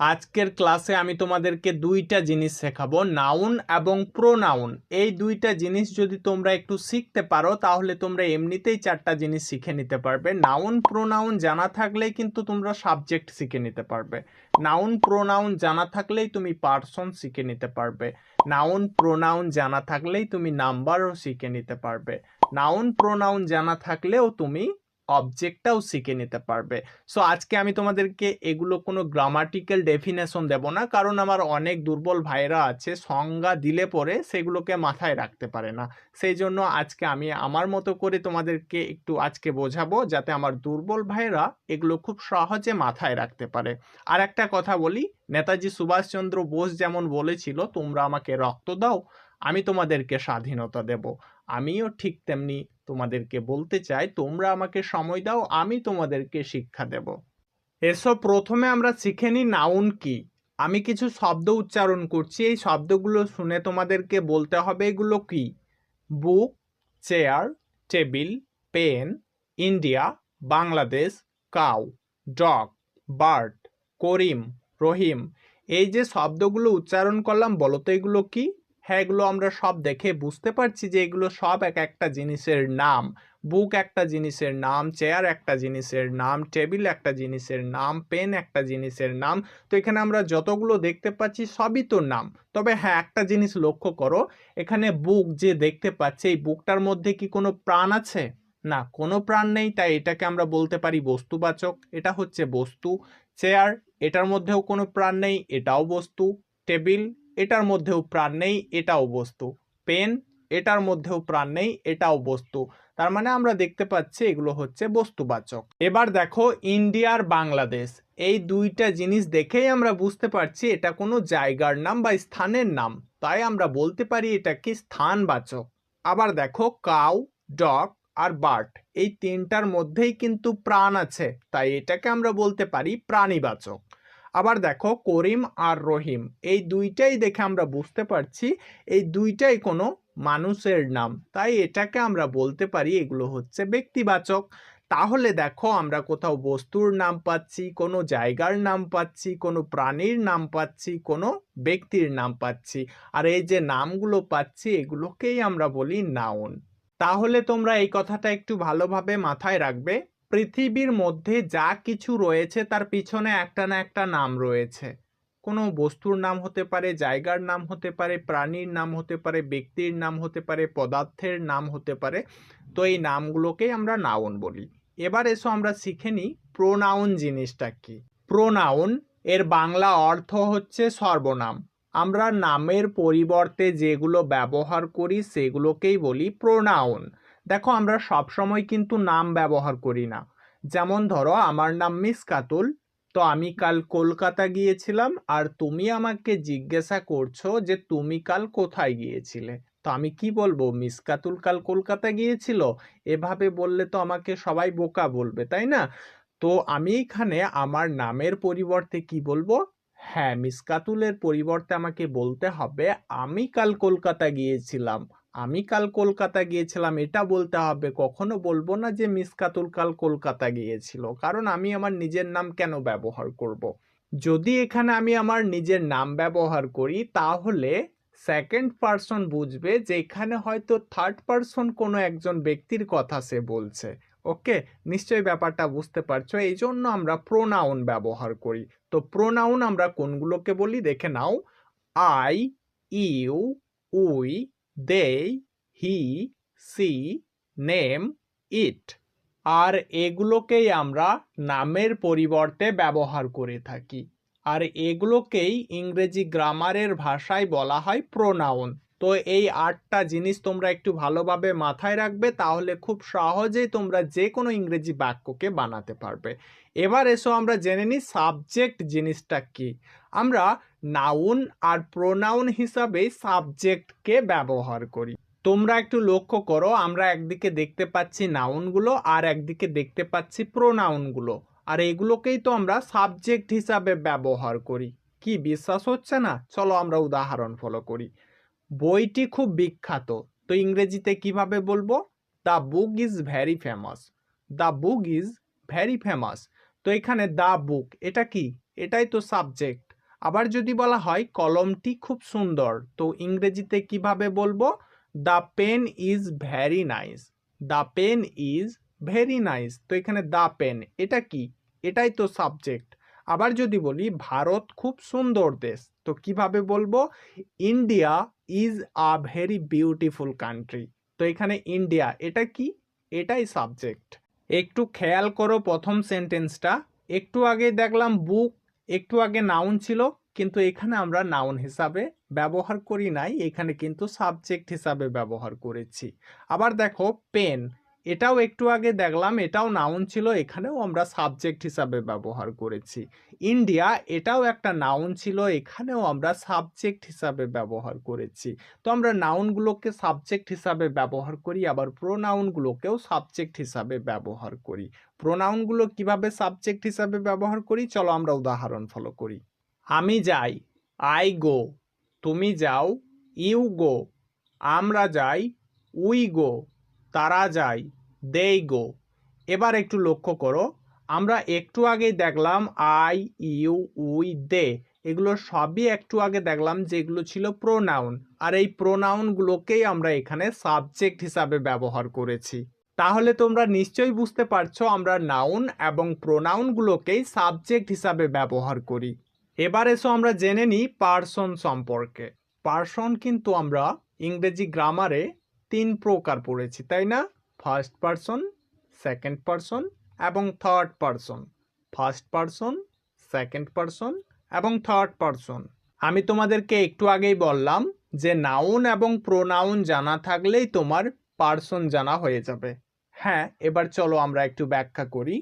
আজকের ক্লাসে আমি তোমাদেরকে দুইটা জিনিস শেখাবো নাউন এবং প্রোনাউন এই দুইটা জিনিস যদি তোমরা একটু শিখতে পারো, তাহলে তোমরা এমনিতেই চারটা জিনিস শিখে নিতে পারবে। নাউন প্রোনাউন জানা থাকলেই কিন্তু তোমরা সাবজেক্ট শিখে নিতে পারবে। নাউন প্রোনাউন জানা থাকলেই তুমি পার্সন শিখে নিতে পারবে। নাউন প্রোনাউন জানা থাকলেই তুমি নাম্বারও শিখে নিতে পারবে। নাউন প্রোনাউন জানা থাকলেও তুমি অবজেক্টটাও শিখে নিতে পারবে। সো আজকে আমি তোমাদেরকে এগুলো কোনো গ্রামাটিক্যাল ডেফিনেশন দেব না, কারণ আমার অনেক দুর্বল ভাইরা আছে, সংজ্ঞা দিলে পরে সেগুলোকে মাথায় রাখতে পারে না। সেই জন্য আজকে আমি আমার মতো করে তোমাদেরকে একটু আজকে বোঝাবো, যাতে আমার দুর্বল ভাইরা এগুলো খুব সহজে মাথায় রাখতে পারে। আর একটা কথা বলি, নেতাজি সুভাষচন্দ্র বোস যেমন বলেছিল, তোমরা আমাকে রক্ত দাও, আমি তোমাদেরকে স্বাধীনতা দেব। আমিও ঠিক তেমনি তোমাদেরকে বলতে চাই, তোমরা আমাকে সময় দাও, আমি তোমাদেরকে শিক্ষা দেব। এসব প্রথমে আমরা শিখে নিই নাউন কি। আমি কিছু শব্দ উচ্চারণ করছি, এই শব্দগুলো শুনে তোমাদেরকে বলতে হবে এগুলো কি? Book, chair, table, pen, India, Bangladesh, cow, dog, bird, Karim, Rahim. এই যে শব্দগুলো উচ্চারণ করলাম, বলো তো এগুলো কি? হ্যাঁ এগুলো আমরা সব দেখে বুঝতে পারছি যে এগুলো সব এক একটা জিনিসের নাম। বুক একটা জিনিসের নাম, চেয়ার একটা জিনিসের নাম, টেবিল একটা জিনিসের নাম, পেন একটা জিনিসের নাম। তো এখানে আমরা যতগুলো দেখতে পাচ্ছি সবই তো নাম। তবে হ্যাঁ একটা জিনিস লক্ষ্য করো, এখানে বুক যে দেখতে পাচ্ছি, এই বুকটার মধ্যে কি কোনো প্রাণ আছে? না, কোনো প্রাণ নেই, তাই এটাকে আমরা বলতে পারি বস্তুবাচক। এটা হচ্ছে বস্তু। চেয়ার, এটার মধ্যেও কোনো প্রাণ নেই, এটাও বস্তু। টেবিল এটার মধ্যেও প্রাণ নেই, এটাও বস্তু। পেন, এটার মধ্যেও প্রাণ নেই, এটাও বস্তু। তার মানে আমরা দেখতে পাচ্ছি এগুলো হচ্ছে বস্তুবাচক। এবার দেখো ইন্ডিয়ার বাংলাদেশ। এই দুইটা জিনিস দেখেই আমরা বুঝতে পারছি এটা কোনো জায়গার নাম বা স্থানের নাম। তাই আমরা বলতে পারি এটা কি স্থানবাচক। আবার দেখো কাউ, ডগ আর বার্ট এই তিনটার মধ্যেই কিন্তু প্রাণ আছে। তাই এটাকে আমরা বলতে পারি প্রাণীবাচক। আবার দেখো করিম আর রহিম, এই দুইটাই দেখে আমরা বুঝতে পারছি এই দুইটাই কোনো মানুষের নাম। তাই এটাকে আমরা বলতে পারি এগুলো হচ্ছে ব্যক্তিবাচক। তাহলে দেখো আমরা কোথাও বস্তুর নাম পাচ্ছি, কোনো জায়গার নাম পাচ্ছি, কোনো প্রাণীর নাম পাচ্ছি, কোনো ব্যক্তির নাম পাচ্ছি। আর এই যে নামগুলো পাচ্ছি এগুলোকেই আমরা বলি নাউন তাহলে তোমরা এই কথাটা একটু ভালোভাবে মাথায় রাখবে। পৃথিবীর মধ্যে যা কিছু রয়েছে তার পিছনে একটা না একটা নাম রয়েছে। কোনো বস্তুর নাম হতে পারে, জায়গার নাম হতে পারে, প্রাণীর নাম হতে পারে, ব্যক্তির নাম হতে পারে, পদার্থের নাম হতে পারে। তো এই নামগুলোকেই আমরা নাউন বলি। এবার এসো আমরা শিখে নিই প্রোনাউন জিনিসটা কি। প্রোনাউন এর বাংলা অর্থ হচ্ছে সর্বনাম। আমরা নামের পরিবর্তে যেগুলো ব্যবহার করি সেগুলোকেই বলি প্রোনাউন দেখো, আমরা সব সময় কিন্তু নাম ব্যবহার করি না। যেমন ধরো, আমার নাম মিস কাতুল, তো আমি কাল কলকাতা গিয়েছিলাম আর তুমি আমাকে জিজ্ঞাসা করছ যে তুমি কাল কোথায় গিয়েছিলে। তো আমি কি বলব, মিস কাতুল কাল কলকাতা গিয়েছিল? এভাবে বললে তো আমাকে সবাই বোকা বলবে, তাই না? তো আমি এখানে আমার নামের পরিবর্তে কি বলব? হ্যাঁ মিসকাতুলের পরিবর্তে আমাকে বলতে হবে, আমি কাল কলকাতা গিয়েছিলাম। আমি কাল কলকাতা গিয়েছিলাম, এটা বলতে হবে। কখনো বলব না যে মিসকাতুল কাল কলকাতা গিয়েছিল। কারণ আমি আমার নিজের নাম কেন ব্যবহার করব। যদি এখানে আমি আমার নিজের নাম ব্যবহার করি, তাহলে সেকেন্ড পারসন বুঝবে যে এখানে হয়তো থার্ড পারসন কোনো একজন ব্যক্তির কথা সে বলছে। ওকে নিশ্চয়ই ব্যাপারটা বুঝতে পারছ। এই জন্য আমরা প্রোনাউন ব্যবহার করি। তো প্রোনাউন আমরা কোনগুলোকে বলি? দেখে নাও। I you we they he she name it আর এগুলোকেই আমরা নামের পরিবর্তে ব্যবহার করে থাকি। আর এগুলোকেই ইংরেজি গ্রামারের ভাষায় বলা হয় প্রোনাউন তো এই আটটা জিনিস তোমরা একটু ভালোভাবে মাথায় রাখবে, তাহলে খুব সহজেই তোমরা যে কোনো ইংরেজি বাক্যকে বানাতে পারবে। এবার এসো আমরা জেনে নিই সাবজেক্ট জিনিসটা কি। আমরা নাউন আর প্রোনাউন হিসাবে সাবজেক্টকে ব্যবহার করি। তোমরা একটু লক্ষ্য করো, আমরা একদিকে দেখতে পাচ্ছি নাউনগুলো আর একদিকে দেখতে পাচ্ছি প্রোনাউনগুলো। আর এগুলোকেই তো আমরা সাবজেক্ট হিসাবে ব্যবহার করি। কি বিশ্বাস হচ্ছে না? চলো আমরা উদাহরণ ফলো করি। বইটি খুব বিখ্যাত। তো ইংরেজিতে কীভাবে বলব? The book is very famous the book is very famous তো এখানে দ্য বুক এটা কি? এটাই তো সাবজেক্ট। আবার যদি বলা হয়, কলমটি খুব সুন্দর, তো ইংরেজিতে কীভাবে বলব? The pen is very nice the pen is very nice তো এখানে দ্য পেন এটা কি? এটাই তো সাবজেক্ট আবার যদি বলি, ভারত খুব সুন্দর দেশ। তো কীভাবে বলব? India is a very beautiful country তো এখানে ইন্ডিয়া এটা কি? এটাই সাবজেক্ট একটু খেয়াল করো প্রথম সেন্টেন্সটা একটু আগে দেখলাম বুক একটু আগে নাউন ছিল, কিন্তু এখানে আমরা নাউন হিসাবে ব্যবহার করি নাই, এখানে কিন্তু সাবজেক্ট হিসাবে ব্যবহার করেছি। আবার দেখো পেন এটাও একটু আগে দেখলাম, এটাও নাউন ছিল, এখানেও আমরা সাবজেক্ট হিসাবে ব্যবহার করেছি। ইন্ডিয়া এটাও একটা নাউন ছিল, এখানেও আমরা সাবজেক্ট হিসাবে ব্যবহার করেছি। তো আমরা নাউনগুলোকে সাবজেক্ট হিসাবে ব্যবহার করি, আবার প্রোনাউনগুলোকেও সাবজেক্ট হিসাবে ব্যবহার করি। প্রোনাউনগুলো কীভাবে সাবজেক্ট হিসাবে ব্যবহার করি? চলো আমরা উদাহরণ ফলো করি। আমি যাই আই গো তুমি যাও ইউ গো আমরা যাই উই গো তারা যায় দেই গো এবার একটু লক্ষ্য করো, আমরা একটু আগেই দেখলাম আই ইউ উই দে এগুলো সবই একটু আগে দেখলাম যেগুলো ছিল প্রোনাউন আর এই প্রোনাউনগুলোকেই আমরা এখানে সাবজেক্ট হিসাবে ব্যবহার করেছি। তাহলে তোমরা নিশ্চয়ই বুঝতে পারছ আমরা নাউন এবং প্রোনাউনগুলোকেই সাবজেক্ট হিসাবে ব্যবহার করি। এবার এসো আমরা জেনে নিই পার্সন সম্পর্কে। পার্সন কিন্তু আমরা ইংরেজি গ্রামারে তিন প্রকার পড়েছি, তাই না? ফার্স্ট পার্সন সেকেন্ড পার্সন এবং third person first person second person এবং থার্ড পার্সন আমি তোমাদেরকে একটু আগেই বললাম যে নাউন এবং প্রোনাউন জানা থাকলেই তোমার পার্সন জানা হয়ে যাবে। হ্যাঁ এবার চলো আমরা একটু ব্যাখ্যা করি।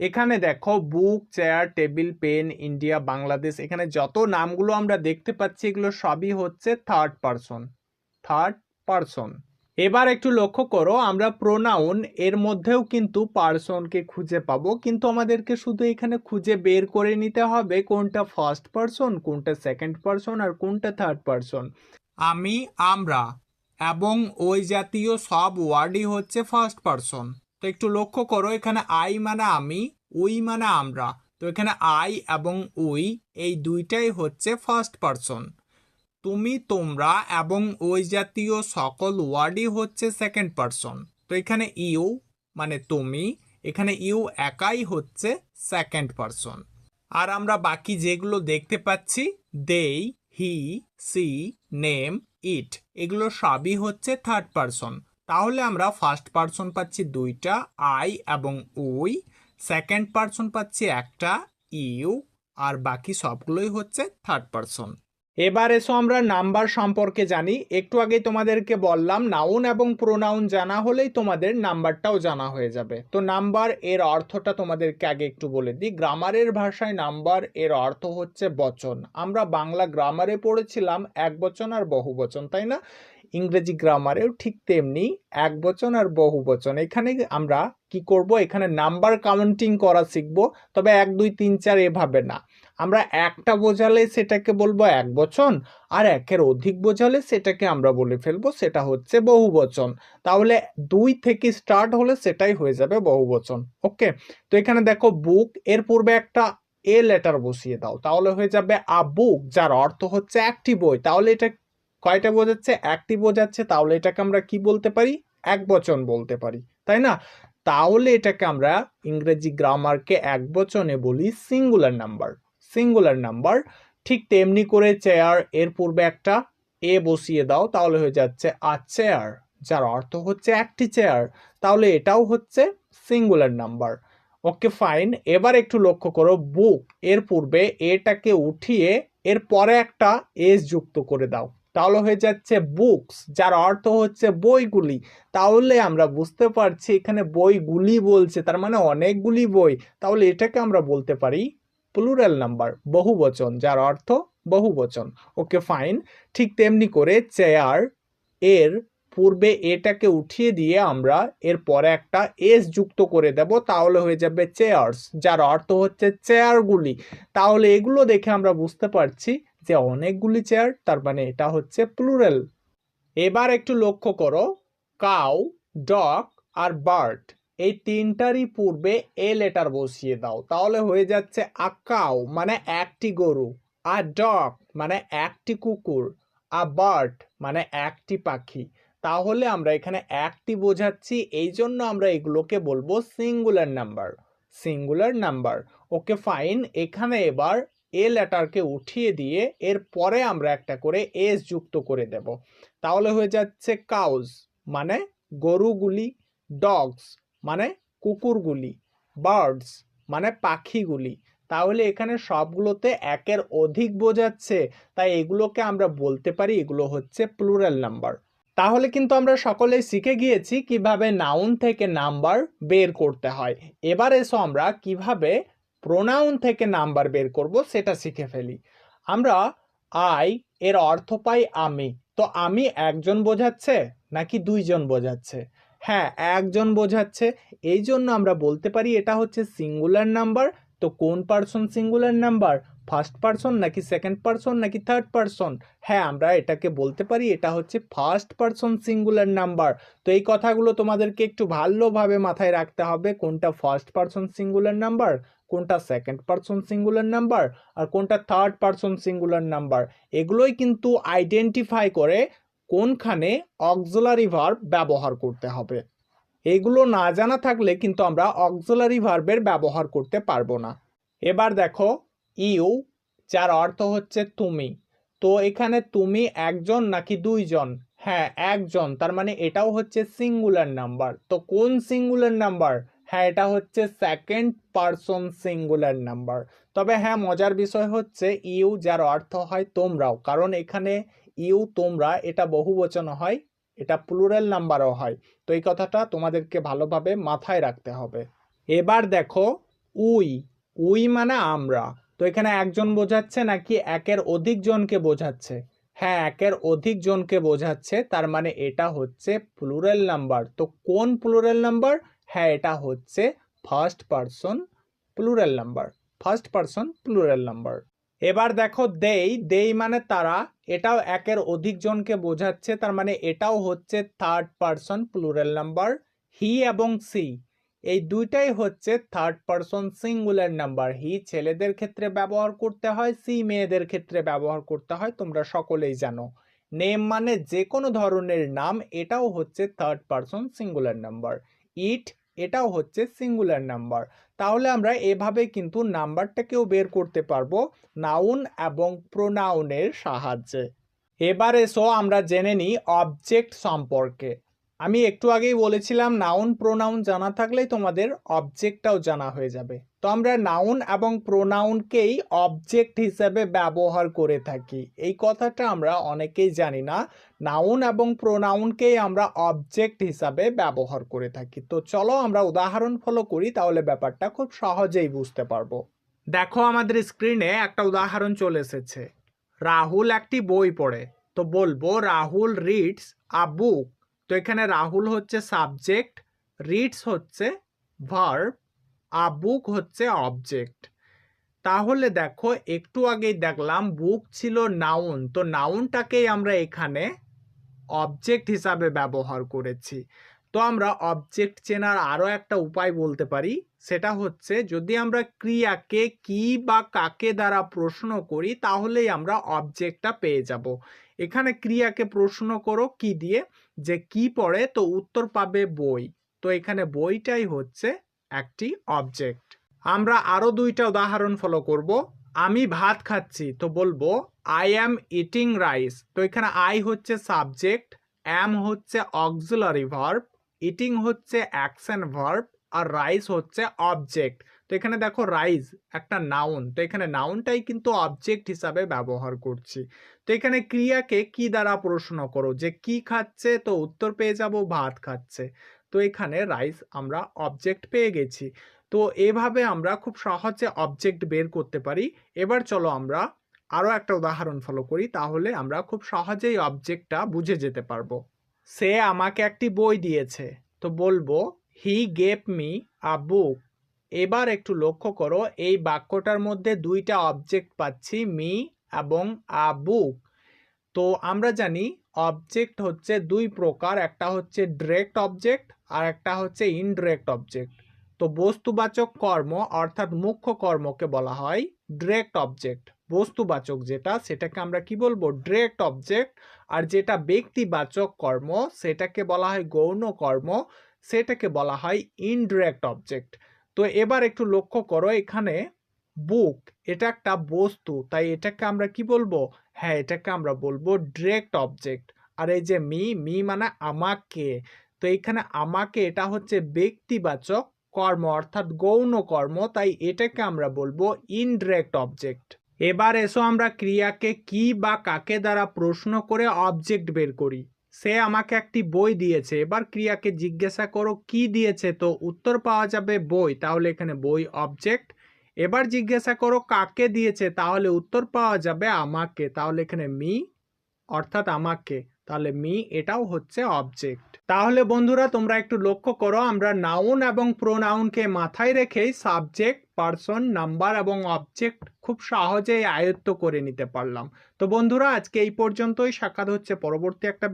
এখানে দেখো book chair table pen India Bangladesh এখানে যত নামগুলো আমরা দেখতে পাচ্ছি, এগুলো সবই হচ্ছে থার্ড পার্সন থার্ড পার্সন এবার একটু লক্ষ্য করো, আমরা প্রোনাউন এর মধ্যেও কিন্তু পার্সনকে খুঁজে পাবো, কিন্তু আমাদেরকে শুধু এখানে খুঁজে বের করে নিতে হবে কোনটা ফার্স্ট পার্সন কোনটা সেকেন্ড পার্সন আর কোনটা থার্ড পার্সন আমি, আমরা এবং ওই জাতীয় সব ওয়ার্ডই হচ্ছে ফার্স্ট পার্সন তো একটু লক্ষ্য করো, এখানে আই মানে আমি, উই মানে আমরা। তো এখানে আই এবং উই, এই দুইটাই হচ্ছে ফার্স্ট পার্সন তুমি, তোমরা এবং ওই জাতীয় সকল ওয়ার্ডই হচ্ছে সেকেন্ড পার্সন তো এখানে ইউ মানে তুমি, এখানে ইউ একাই হচ্ছে সেকেন্ড পার্সন আর আমরা বাকি যেগুলো দেখতে পাচ্ছি দেই হি সি নেম ইট, এগুলো সবই হচ্ছে থার্ড পার্সন তাহলে আমরা ফার্স্ট পার্সন পাচ্ছি দুইটা, আই এবং উই। সেকেন্ড পার্সন পাচ্ছি একটা, ইউ, আর বাকি সবগুলোই হচ্ছে থার্ড পার্সন এবার এসো আমরা নাম্বার সম্পর্কে জানি। একটু আগে তোমাদেরকে বললাম নাউন এবং প্রোনাউন জানা হলেই তোমাদের নাম্বারটাও জানা হয়ে যাবে। তো নাম্বার এর অর্থটা তোমাদেরকে আগে একটু বলে দিই। গ্রামারের ভাষায় নাম্বার এর অর্থ হচ্ছে বচন। আমরা বাংলা গ্রামারে পড়েছিলাম, এক বচন আর বহু বচন, তাই না? ইংরেজি গ্রামারেও ঠিক তেমনি এক বচন আর বহু বচন। এখানে আমরা কি করব? এখানে নাম্বার কাউন্টিং করা শিখব, তবে এক, দুই, তিন, চার এভাবে না। আমরা একটা বোঝালে সেটাকে বলব এক বচন, আর একের অধিক বোঝালে সেটাকে আমরা বলে ফেলব, সেটা হচ্ছে বহু বচন তাহলে দুই থেকে স্টার্ট হলে সেটাই হয়ে যাবে বহু বচন ওকে তো এখানে দেখো বুক এর পূর্বে একটা এ লেটার বসিয়ে দাও, তাহলে হয়ে যাবে আ বুক যার অর্থ হচ্ছে একটি বই। তাহলে এটা কয়টা বোঝাচ্ছে? একটি বোঝাচ্ছে, তাহলে এটাকে আমরা কি বলতে পারি? এক বচন বলতে পারি, তাই না? তাহলে এটাকে আমরা ইংরেজি গ্রামারকে এক বচনে বলি সিঙ্গুলার নাম্বার সিঙ্গুলার নাম্বার ঠিক তেমনি করে চেয়ারের পূর্বে একটা এ বসিয়ে দাও, তাহলে হয়ে যাচ্ছে আ চেয়ার যার অর্থ হচ্ছে একটি চেয়ার তাহলে এটাও হচ্ছে সিঙ্গুলার নাম্বার ওকে ফাইন এবার একটু লক্ষ্য করো বুক এর পূর্বে এটাকে উঠিয়ে এর পরে একটা এস যুক্ত করে দাও, তাহলে হয়ে যাচ্ছে বুকস যার অর্থ হচ্ছে বইগুলি, তাহলে আমরা বুঝতে পারছি এখানে বইগুলি বলছে, তার মানে অনেকগুলি বই, তাহলে এটাকে আমরা বলতে পারি প্লুরাল নাম্বার বহুবচন, যার অর্থ বহুবচন। ওকে ফাইন ঠিক তেমনি করে চেয়ারের পূর্বে এটাকে উঠিয়ে দিয়ে আমরা এর পরে একটা এস যুক্ত করে দেব, তাহলে হয়ে যাবে চেয়ার্স যার অর্থ হচ্ছে চেয়ারগুলি তাহলে এগুলো দেখে আমরা বুঝতে পারছি যে অনেকগুলি চেয়ার তার মানে এটা হচ্ছে প্লুরাল এবার একটু লক্ষ্য করো কাউ ডগ আর বার্ড এই তিনটারই পূর্বে এ লেটার বসিয়ে দাও। তাহলে হয়ে যাচ্ছে আকাও মানে একটি গরু আ ডগ মানে একটি কুকুর আ বার্ড মানে একটি পাখি। তাহলে আমরা এখানে একটি বোঝাচ্ছি, এই জন্য আমরা এগুলোকে বলব singular number singular number okay fine এখানে এবার এ লেটারকে উঠিয়ে দিয়ে এর পরে আমরা একটা করে এস যুক্ত করে দেব। তাহলে হয়ে যাচ্ছে কাউজ মানে গরুগুলি ডগস মানে কুকুরগুলি বার্ডস মানে পাখিগুলি। তাহলে এখানে সবগুলোতে একের অধিক বোঝাচ্ছে, তাই এগুলোকে আমরা বলতে পারি এগুলো হচ্ছে প্লুরাল নাম্বার তাহলে কিন্তু আমরা সকলেই শিখে গিয়েছি কীভাবে নাউন থেকে নাম্বার বের করতে হয়। এবার এসো আমরা কীভাবে প্রোনাউন থেকে নাম্বার বের করব সেটা শিখে ফেলি। আমরা আই এর অর্থ পাই আমি। তো আমি একজন বোঝাচ্ছে নাকি দুইজন বোঝাচ্ছে? হ্যাঁ একজন বোঝাচ্ছে। এই জন্য আমরা বলতে পারি এটা হচ্ছে সিঙ্গুলার নাম্বার তো কোন person singular number first person নাকি সেকেন্ড পার্সন নাকি থার্ড পার্সন হ্যাঁ আমরা এটাকে বলতে পারি এটা হচ্ছে ফার্স্ট পার্সন সিঙ্গুলার নাম্বার তো এই কথাগুলো তোমাদেরকে একটু ভালোভাবে মাথায় রাখতে হবে, কোনটা ফার্স্ট পার্সন সিঙ্গুলার নাম্বার কোনটা সেকেন্ড পার্সন সিঙ্গুলার নাম্বার আর কোনটা থার্ড পার্সন সিঙ্গুলার নাম্বার এগুলোই কিন্তু আইডেন্টিফাই করে কোনখানে অক্সিলারি ভার্ব ব্যবহার করতে হবে? এগুলো না জানা থাকলে কিন্তু আমরা অক্সিলারি ভার্বের ব্যবহার করতে পারব না। এবার দেখো ইউ যার অর্থ হচ্ছে তুমি। তো এখানে তুমি একজন নাকি দুইজন? হ্যাঁ একজন, তার মানে এটাও হচ্ছে সিঙ্গুলার নাম্বার তো কোন সিঙ্গুলার নাম্বার হ্যাঁ এটা হচ্ছে সেকেন্ড পার্সন সিঙ্গুলার নাম্বার তবে হ্যাঁ মজার বিষয় হচ্ছে ইউ যার অর্থ হয় তোমরাও। কারণ এখানে ইউ তোমরা এটা বহু বচন হয়, এটা প্লুরাল নাম্বারও হয়। তো এই কথাটা তোমাদেরকে ভালোভাবে মাথায় রাখতে হবে। এবার দেখো, উই। উই মানে আমরা। তো এখানে একজন বোঝাচ্ছে নাকি একের অধিক জনকে বোঝাচ্ছে? হ্যাঁ একের অধিক জনকে বোঝাচ্ছে, তার মানে এটা হচ্ছে প্লুরাল নাম্বার তো কোন প্লুরাল নাম্বার হ্যাঁ এটা হচ্ছে first person plural number first person plural number এবার দেখো দেই দেই মানে তারা, এটাও একের অধিক জনকে বোঝাচ্ছে, তার মানে এটাও হচ্ছে third person plural number he এবং সি এই দুইটাই হচ্ছে third person singular number he ছেলেদের ক্ষেত্রে ব্যবহার করতে হয় সি মেয়েদের ক্ষেত্রে ব্যবহার করতে হয়, তোমরা সকলেই জানো। নেম মানে যে কোনো ধরনের নাম, এটাও হচ্ছে third person singular number it এটাও হচ্ছে সিঙ্গুলার নাম্বার তাহলে আমরা এভাবে কিন্তু নাম্বারটাকেও বের করতে পারব নাউন এবং প্রোনাউনের সাহায্যে। এবারে সো আমরা জেনে নিই অবজেক্ট সম্পর্কে। আমি একটু আগেই বলেছিলাম নাউন প্রোনাউন জানা থাকলেই তোমাদের অবজেক্টটাও জানা হয়ে যাবে। তো আমরা নাউন এবং প্রোনাউনকেই অবজেক্ট হিসেবে ব্যবহার করে থাকি। এই কথাটা আমরা অনেকেই জানি না। নাউন এবং প্রোনাউনকেই আমরা অবজেক্ট হিসাবে ব্যবহার করে থাকি। তো চলো আমরা উদাহরণ ফলো করি, তাহলে ব্যাপারটা খুব সহজেই বুঝতে পারব। দেখো আমাদের স্ক্রিনে একটা উদাহরণ চলে এসেছে। রাহুল একটি বই পড়ে। তো বলব, রাহুল রিডস আ বুক তো এখানে রাহুল হচ্ছে সাবজেক্ট রিডস হচ্ছে ভার্ব আ বুক হচ্ছে অবজেক্ট তাহলে দেখো, একটু আগেই দেখলাম বুক ছিল নাউন তো নাউনটাকেই আমরা এখানে অবজেক্ট হিসাবে ব্যবহার করেছি। তো আমরা অবজেক্ট চেনার আরও একটা উপায় বলতে পারি, সেটা হচ্ছে যদি আমরা ক্রিয়াকে কি বা কাকে দ্বারা প্রশ্ন করি, তাহলেই আমরা অবজেক্টটা পেয়ে যাব। এখানে ক্রিয়াকে প্রশ্ন করো, কি দিয়ে? যে কি পড়ে, তো উত্তর পাবে বই। তো এখানে বইটাই হচ্ছে একটি অবজেক্ট আমরা আরও দুইটা উদাহরণ ফলো করব। আমি ভাত খাচ্ছি, তো বলব আই অ্যাম ইটিং রাইস তো এখানে আই হচ্ছে সাবজেক্ট অ্যাম হচ্ছে অক্সিলারি ভার্ব ইটিং হচ্ছে অ্যাকশন ভার্ব আর রাইস হচ্ছে অবজেক্ট তো এখানে দেখো রাইস একটা নাউন তো এখানে নাউনটাই কিন্তু অবজেক্ট হিসাবে ব্যবহার করছি। তো এখানে ক্রিয়াকে কি দ্বারা প্রশ্ন করো? যে কি খাচ্ছে? তো উত্তর পেয়ে যাব, ভাত খাচ্ছে। তো এখানে রাইস আমরা অবজেক্ট পেয়ে গেছি। তো এভাবে আমরা খুব সহজে অবজেক্ট বের করতে পারি। এবার চলো আমরা আরও একটা উদাহরণ ফলো করি, তাহলে আমরা খুব সহজেই অবজেক্টটা বুঝে যেতে পারব। সে আমাকে একটি বই দিয়েছে। তো বলব হি গেভ মি আ বুক এবার একটু লক্ষ্য করো, এই বাক্যটার মধ্যে দুইটা অবজেক্ট পাচ্ছি, মি এবং আ বুক তো আমরা জানি অবজেক্ট হচ্ছে দুই প্রকার, একটা হচ্ছে ডিরেক্ট অবজেক্ট আর একটা হচ্ছে ইনডিরেক্ট অবজেক্ট তো বস্তুবাচক কর্ম অর্থাৎ মুখ্য কর্মকে বলা হয় ডিরেক্ট অবজেক্ট বস্তুবাচক যেটা, সেটাকে আমরা কি বলব? ডিরেক্ট অবজেক্ট আর যেটা ব্যক্তিবাচক কর্ম, সেটাকে বলা হয় গৌণ কর্ম, সেটাকে বলা হয় ইনডিরেক্ট অবজেক্ট তো এবার একটু লক্ষ্য করো, এখানে বুক এটা একটা বস্তু। তাই এটাকে আমরা কি বলব? হ্যাঁ এটাকে আমরা বলব ডিরেক্ট অবজেক্ট আর এই যে মি মি মানে আমাকে। তো এখানে আমাকে এটা হচ্ছে ব্যক্তিবাচক কর্ম, অর্থাৎ গৌণ কর্ম। তাই এটাকে আমরা বলব ইনডিরেক্ট অবজেক্ট এবার এসো আমরা ক্রিয়াকে কি বা কাকে দ্বারা প্রশ্ন করে অবজেক্ট বের করি। সে আমাকে একটি বই দিয়েছে। এবার ক্রিয়াকে জিজ্ঞাসা করো, কি দিয়েছে? তো উত্তর পাওয়া যাবে বই। তাহলে এখানে বই অবজেক্ট এবার জিজ্ঞাসা করো, কাকে দিয়েছে? তাহলে উত্তর পাওয়া যাবে আমাকে। তাহলে এখানে মি অর্থাৎ আমাকে। তাহলে মি এটাও হচ্ছে অবজেক্ট তাহলে বন্ধুরা, তোমরা একটু লক্ষ্য করো, আমরা নাউন এবং প্রোনাউনকে মাথায় রেখেই সাবজেক্ট পার্সন নাম্বার এবং অবজেক্ট খুব সহজেই আয়ত্ত করে নিতে পারলাম। তো বন্ধুরা, আজকে এই পর্যন্তই। সাক্ষাৎ হচ্ছে পরবর্তী একটা